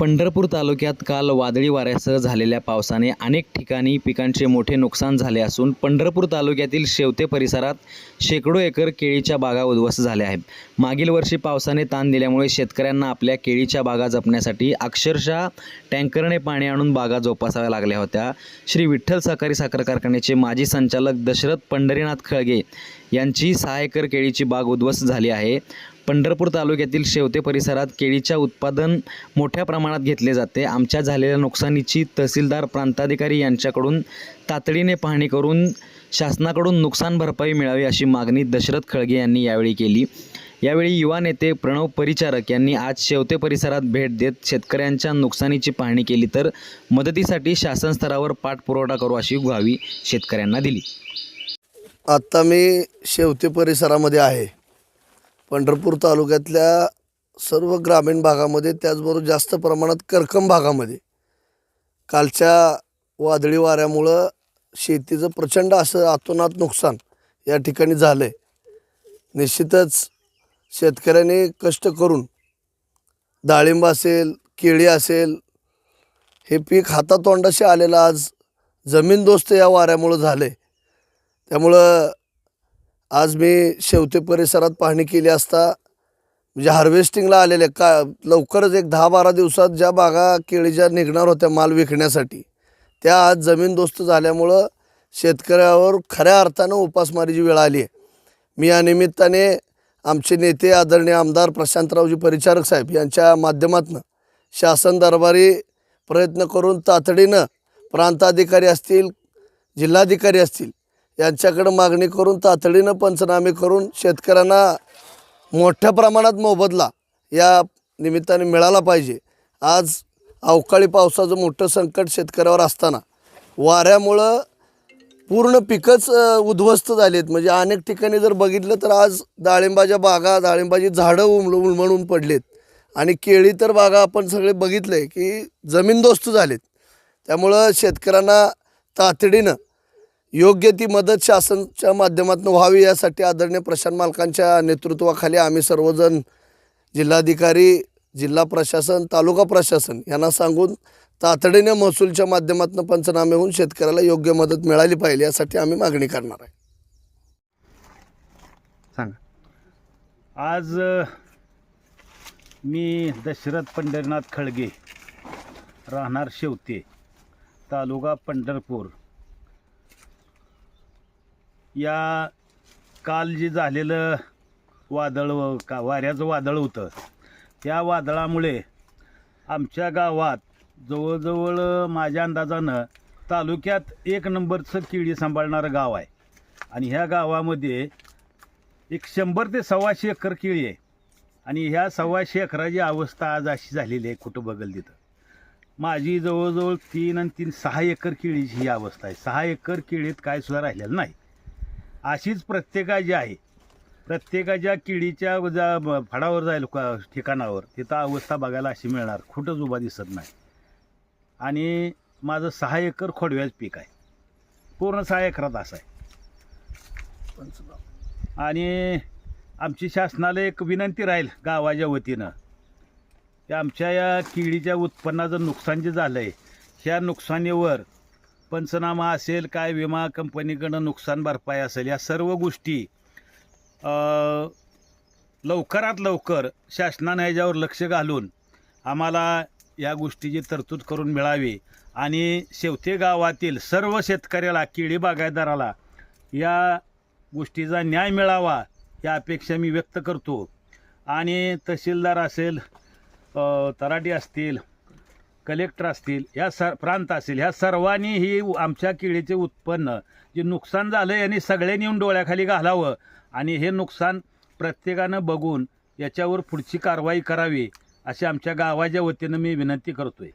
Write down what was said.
पंढरपूर तालुक्यात काल वादळी वाऱ्यासह झालेल्या पावसाने अनेक ठिकाणी पिकांचे मोठे नुकसान झाले असून पंढरपूर तालुक्यातील शेवते परिसरात शेकडो एकर केळीच्या बागा उद्ध्वस्त झाल्या आहेत. मागील वर्षी पावसाने ताण दिल्यामुळे शेतकऱ्यांना आपल्या केळीच्या बागा जपण्यासाठी अक्षरशः टँकरने पाणी आणून बागा जोपासाव्या लागल्या होत्या. श्री विठ्ठल सहकारी साखर कारखान्याचे माजी संचालक दशरथ पंढरीनाथ खळगे यांची सहा एकर केळीची बाग उद्ध्वस्त झाली आहे. पंढरपूर तालुक्यातील शेवते परिसरात केळीच्या उत्पादन मोठ्या प्रमाणात घेतले जाते. आमच्या झालेल्या नुकसानीची तहसीलदार प्रांताधिकारी यांच्याकडून तातडीने पाहणी करून शासनाकडून नुकसान भरपाई मिळावी अशी मागणी दशरथ खळगे यांनी यावेळी केली. यावेळी युवा नेते प्रणव परिचारक यांनी आज शेवते परिसरात भेट देत शेतकऱ्यांच्या नुकसानीची पाहणी केली तर मदतीसाठी शासन स्तरावर पाठपुरवठा करू अशी ग्वाही शेतकऱ्यांना दिली. आत्ता मी शेवते परिसरामध्ये आहे. पंढरपूर तालुक्यातल्या सर्व ग्रामीण भागामध्ये त्याचबरोबर जास्त प्रमाणात करकम भागामध्ये. कालच्या वादळी वाऱ्यामुळं शेतीचं प्रचंड असं आतोनात नुकसान या ठिकाणी झालं आहे निश्चितच शेतकऱ्यांनी कष्ट करून डाळिंब असेल केळी असेल हे पीक हातातोंडाशी आलेलं आज जमीनदोस्त या वाऱ्यामुळं झालं आहे त्यामुळं आज मी शेवते परिसरात पाहणी केली असता म्हणजे हार्वेस्टिंगला आलेले का लवकरच एक दहा बारा दिवसात ज्या बागा केळीच्या निघणार होत्या माल विकण्यासाठी त्या आज जमीनदोस्त झाल्यामुळं शेतकऱ्यावर खऱ्या अर्थानं उपासमारीची वेळ आली आहे मी या निमित्ताने आमचे नेते आदरणीय आमदार प्रशांतरावजी परिचारक साहेब यांच्या माध्यमातून शासन दरबारी प्रयत्न करून तातडीनं प्रांताधिकारी असतील जिल्हाधिकारी असतील यांच्याकडं मागणी करून तातडीनं पंचनामे करून शेतकऱ्यांना मोठ्या प्रमाणात मोबदला या निमित्ताने मिळाला पाहिजे. आज अवकाळी पावसाचं मोठं संकट शेतकऱ्यावर असताना वाऱ्यामुळं पूर्ण पिकंच उद्ध्वस्त उद्ध्वस्त झालीत. म्हणजे अनेक ठिकाणी जर बघितलं तर आज डाळिंबाच्या बागा डाळिंबाची झाडं उमल उलमळून पडलेत. आणि केळी तर बागा आपण सगळे बघितले की जमीनदोस्त झालेत. त्यामुळं शेतकऱ्यांना तातडीनं योग्य ती मदत शासनच्या माध्यमातून व्हावी यासाठी आदरणीय प्रशांत मालकांच्या नेतृत्वाखाली आम्ही सर्वजण जिल्हाधिकारी जिल्हा प्रशासन तालुका प्रशासन यांना सांगून तातडीने महसूलच्या माध्यमातून पंचनामे होऊन शेतकऱ्याला योग्य मदत मिळाली पाहिजे यासाठी आम्ही मागणी करणार आहे. सांगा. आज मी दशरथ पंढरीनाथ खळगे राहणार शेवते तालुका पंढरपूर. या काल जे झालेलं वादळ व- का वाऱ्याचं वादळ होतं त्या वादळामुळे आमच्या गावात जवळजवळ माझ्या अंदाजानं तालुक्यात एक नंबरचं केळी सांभाळणारं गाव आहे. आणि ह्या गावामध्ये एक शंभर ते सव्वाशे एकर केळी आहे. आणि ह्या सव्वाशे एकराची अवस्था आज अशी झालेली आहे कुठं बघल तिथं. माझी जवळजवळ तीन आणि तीन सहा एकर केळीची ही अवस्था आहे. सहा एकर केळीत काय सुद्धा राहिलेलं नाही. अशीच प्रत्येकाची आहे. प्रत्येकाच्या किडीच्या जा ब- फडावर जाईल का- ठिकाणावर तिथं अवस्था बघायला अशी मिळणार. कुठंच उभा दिसत नाही. आणि माझं सहा एकर खोडव्याचं पीक आहे. पूर्ण सहा एकरात असं आहे. आणि आमची शासनाला एक विनंती राहील गावाच्या वतीनं. की आमच्या या किडीच्या उत्पन्नाचं नुकसान जे झालं आहे ह्या नुकसानीवर पंचनामा असेल काय विमा कंपनीकडं नुकसान भरपाई असेल या सर्व गोष्टी लवकरात लवकर शासनानं याच्यावर लक्ष घालून आम्हाला या गोष्टीची तरतूद करून मिळावी. आणि शेवते गावातील सर्व शेतकऱ्याला केळी बागायदाराला या गोष्टीचा न्याय मिळावा या अपेक्षा मी व्यक्त करतो. आणि तहसीलदार असेल तराटी असतील कलेक्टर असतील या सर प्रांत असतील ह्या सर्वांनी ही आमच्या केळीचे उत्पन्न जे नुकसान झालं यांनी सगळ्यांनी येऊन डोळ्याखाली घालावं. आणि हे नुकसान प्रत्येकानं बघून याच्यावर पुढची कारवाई करावी अशी आमच्या गावाच्या वतीनं मी विनंती करतोय.